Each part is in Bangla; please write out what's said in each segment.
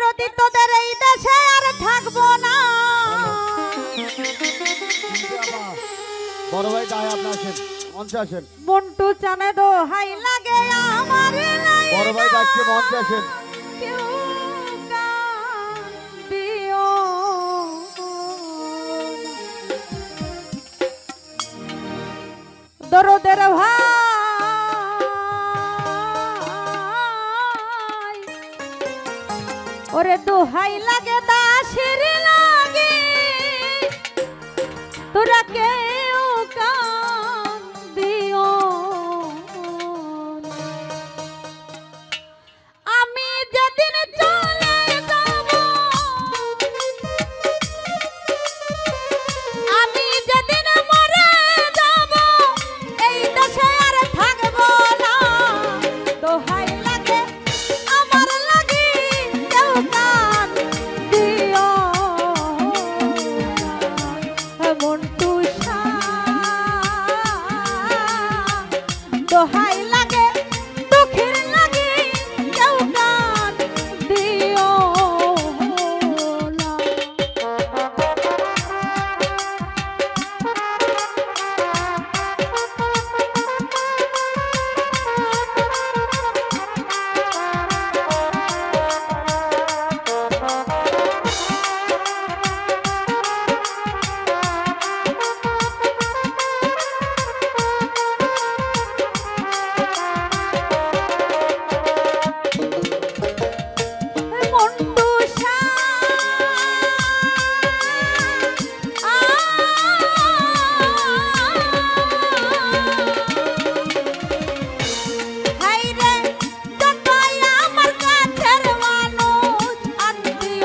দরদি তোদের এই দেশে আর থাকব না। বড় ভাই তাই আপনি আসেন মঞ্চে আসেন। মন্টু চানে দো হাই লাগে আমার বড় ভাই ডাকছে মঞ্চে আসেন। কেউ দরদের ভাই। ওরে দোহাই লাগে দাসের লাগে। তোরা কেউ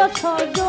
আত্মীয়